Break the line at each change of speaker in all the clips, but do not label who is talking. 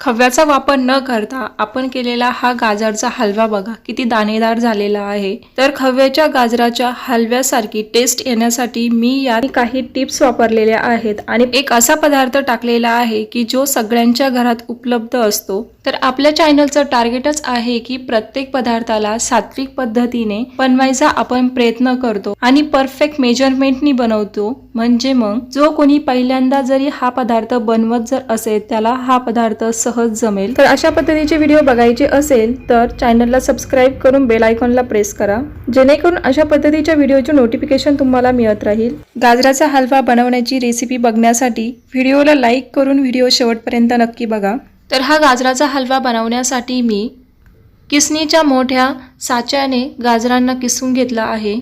खव्याचा वापर न करता आपण केलेला हा गाजरचा हलवा बघा किती दाणेदार झालेला आहे. तर खव्याच्या गाजराच्या हलव्यासारखी टेस्ट येण्यासाठी मी यात काही टिप्स वापरलेल्या आहेत. आणि एक असा पदार्थ टाकलेला आहे की जो सगळ्यांच्या घरात उपलब्ध असतो. तर आपल्या चॅनलचं टार्गेटच आहे की प्रत्येक पदार्थाला सात्विक पद्धतीने बनवायचा आपण प्रयत्न करतो आणि परफेक्ट मेजरमेंटनी बनवतो. म्हणजे मग जो कोणी पहिल्यांदा जरी हा पदार्थ बनवत जर असेल त्याला हा पदार्थ सहज जमेल. तर अशा पद्धतीचे व्हिडिओ बघायचे असेल तर चॅनलला सबस्क्राईब करून बेल आयकॉनला प्रेस करा. जेणेकरून अशा पद्धतीच्या व्हिडिओचे नोटिफिकेशन तुम्हाला मिळत राहील. गाजराचा हलवा बनवण्याची रेसिपी बघण्यासाठी व्हिडिओला लाईक करून व्हिडिओ शेवटपर्यंत नक्की बघा. तर हा गाजराचा हलवा बनवण्यासाठी मी किसणीच्या मोठ्या साच्याने गाजरांना किसून घेतला आहे.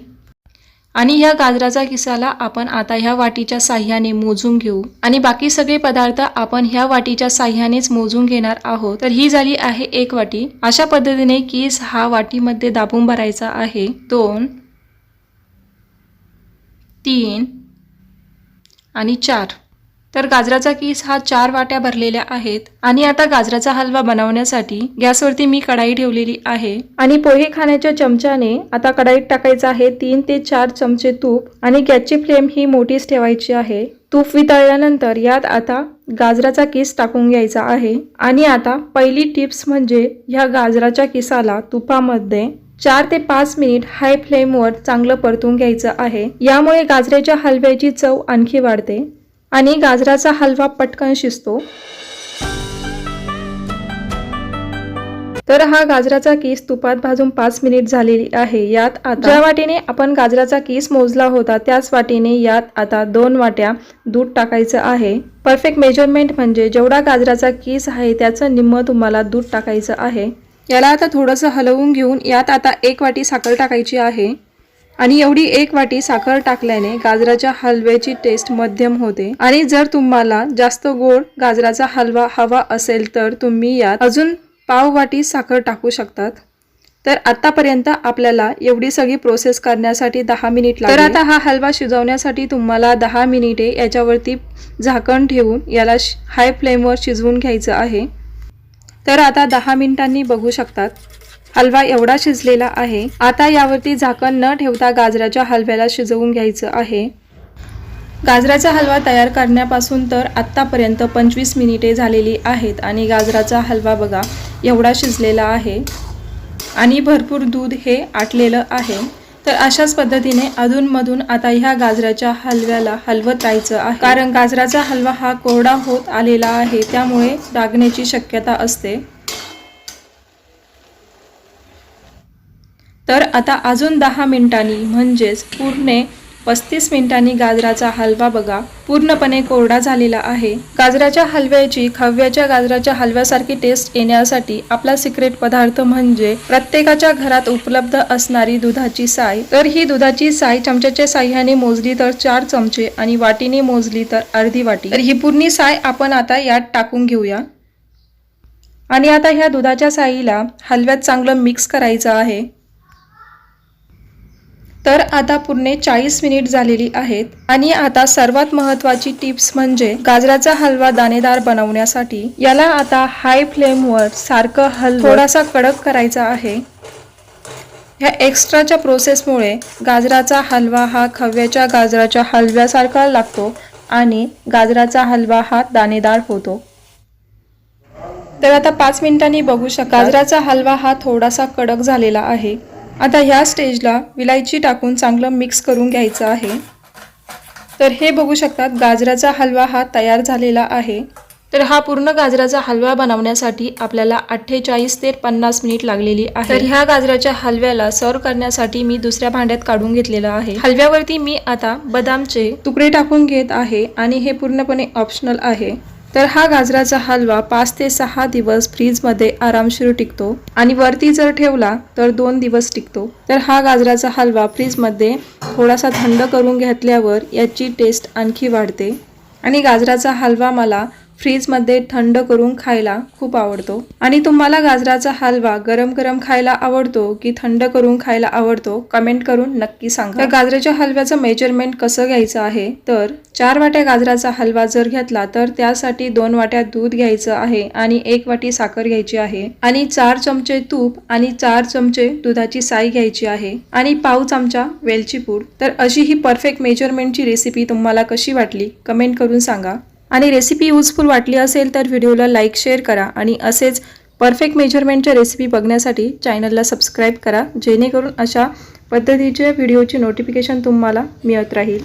आणि ह्या गाजराचा किसाला आपण आता ह्या वाटीच्या साह्याने मोजून घेऊ. आणि बाकी सगळे पदार्थ आपण ह्या वाटीच्या साह्यानेच मोजून घेणार आहोत. तर ही झाली आहे एक वाटी. अशा पद्धतीने किस हा वाटीमध्ये दाबून भरायचा आहे. दोन तीन आणि चार. तर गाजराचा किस हा चार वाट्या भरलेल्या आहेत आणि आता गाजराचा हलवा बनवण्यासाठी गॅसवरती मी कढाई ठेवलेली आहे. आणि पोहे खाण्याच्या चमच्याने आता कढाईत टाकायचं आहे तीन ते चार चमचे तूप आणि गॅसची फ्लेम ही मोठीच ठेवायची आहे. तूप वितळल्यानंतर यात आता गाजराचा किस टाकून घ्यायचा आहे. आणि आता पहिली टिप्स म्हणजे ह्या गाजराच्या किसाला तुपामध्ये चार ते पाच मिनिट हाय फ्लेमवर चांगलं परतून घ्यायचं आहे. यामुळे गाजराच्या हलव्याची चव आणखी वाढते. आणि गाजराचा हलवा पटकन शिजतो. तर हा गाजराचा केस तुपात भाजून पाच मिनिट झालेली आहे. यात आता ज्या वाटीने आपण गाजराचा केस मोजला होता त्याच वाटीने यात आता दोन वाट्या दूध टाकायचं आहे. परफेक्ट मेजरमेंट म्हणजे जेवढा गाजराचा केस आहे त्याचं निम्म तुम्हाला दूध टाकायचं आहे. याला आता थोडंसं हलवून घेऊन यात आता एक वाटी साखर टाकायची आहे. आणि एवढी एक वाटी साखर टाकल्याने गाजराच्या हलव्याची टेस्ट मध्यम होते. आणि जर तुम्हाला जास्त गोड गाजराचा हलवा हवा असेल तर तुम्ही यात अजून पाव वाटी साखर टाकू शकतात. तर आतापर्यंत आपल्याला एवढी सगळी प्रोसेस करण्यासाठी दहा मिनिट तर आता हा हलवा शिजवण्यासाठी तुम्हाला दहा मिनिटे याच्यावरती झाकण ठेवून याला हाय फ्लेमवर शिजवून घ्यायचं आहे. तर आता दहा मिनिटांनी बघू शकतात. हलवा एवढा शिजलेला आहे. आता यावरती झाकण न ठेवता गाजराच्या हलव्याला शिजवून घ्यायचं आहे. गाजराचा हलवा तयार करण्यापासून तर आत्तापर्यंत पंचवीस मिनिटे झालेली आहेत आणि गाजराचा हलवा बघा एवढा शिजलेला आहे. आणि भरपूर दूध हे आटलेलं आहे. तर अशाच पद्धतीने अधूनमधून आता ह्या गाजराच्या हलव्याला हलवत राहायचं आहे. कारण गाजराचा हलवा हा कोरडा होत आलेला आहे त्यामुळे डागण्याची शक्यता असते. तर आता अजून दहा मिनिटांनी म्हणजेच पूर्ण पस्तीस मिनिटांनी गाजराचा हलवा बघा. पूर्णपणे कोरडा झालेला आहे. गाजराच्या हलव्याची खव्याच्या गाजराच्या हलव्यासारखी टेस्ट येण्यासाठी आपला सिक्रेट पदार्थ म्हणजे प्रत्येकाच्या घरात उपलब्ध असणारी दुधाची साय. तर ही दुधाची साय चमच्याच्या साह्याने मोजली तर चार चमचे आणि वाटीने मोजली तर अर्धी वाटी. तर ही पूर्ण साय आपण आता यात टाकून घेऊया. आणि आता ह्या दुधाच्या साईला हलव्यात चांगलं मिक्स करायचं आहे. तर आता पूर्ण चाळीस मिनिट झालेली आहेत आणि आता सर्वात महत्वाची टिप्स म्हणजे गाजराचा हलवा दाणेदार बनवण्यासाठी याला आता हाय फ्लेमवर सारखं हल थोडासा कडक करायचा आहे. ह्या एक्स्ट्राच्या प्रोसेसमुळे गाजराचा हलवा हा खव्याच्या गाजराच्या हलव्यासारखा लागतो आणि गाजराचा हलवा हा दाणेदार होतो. तर आता पाच मिनिटांनी बघू शकता गाजराचा हलवा हा थोडासा कडक झालेला आहे. आता ह्या स्टेजला विलायची टाकून चांगलं मिक्स करून घ्यायचं आहे. तर हे बघू शकतात गाजराचा हलवा हा तयार झालेला आहे. तर हा पूर्ण गाजराचा हलवा बनवण्यासाठी आपल्याला अठ्ठेचाळीस ते पन्नास मिनिट लागलेली आहे. तर ह्या गाजराच्या हलव्याला सर्व करण्यासाठी मी दुसऱ्या भांड्यात काढून घेतलेलं आहे. हलव्यावरती मी आता बदामचे तुकडे टाकून घेत आहे आणि हे पूर्णपणे ऑप्शनल आहे. तर हा गाजराचा हलवा पाच ते सहा दिवस फ्रीजमध्ये आरामशीर टिकतो आणि वरती जर ठेवला तर दोन दिवस टिकतो. तर हा गाजराचा हलवा फ्रीजमध्ये थोडासा थंड करून घेतल्यावर याची टेस्ट आणखी वाढते. आणि गाजराचा हलवा मला फ्रीजमध्ये थंड करून खायला खूप आवडतो. आणि तुम्हाला गाजराचा हलवा गरम गरम खायला आवडतो की थंड करून खायला आवडतो कमेंट करून नक्की सांगा. गाजराच्या हलव्याचं मेजरमेंट कसं घ्यायचं आहे? तर चार वाट्या गाजराचा हलवा जर घेतला तर त्यासाठी दोन वाट्या दूध घ्यायचं आहे आणि एक वाटी साखर घ्यायची आहे. आणि चार चमचे तूप आणि चार चमचे दुधाची साई घ्यायची आहे. आणि पाव चमचा वेलची पूड. तर अशी ही परफेक्ट मेजरमेंटची रेसिपी तुम्हाला कशी वाटली कमेंट करून सांगा. आणि रेसिपी यूजफुल वाटली असेल तर व्हिडिओला लाईक शेअर करा आणि असेच परफेक्ट मेजरमेंटच्या रेसिपी बघण्यासाठी चॅनलला सबस्क्राईब करा जेणेकरून अशा पद्धतीच्या व्हिडिओची नोटिफिकेशन तुम्हाला मिळत राहील.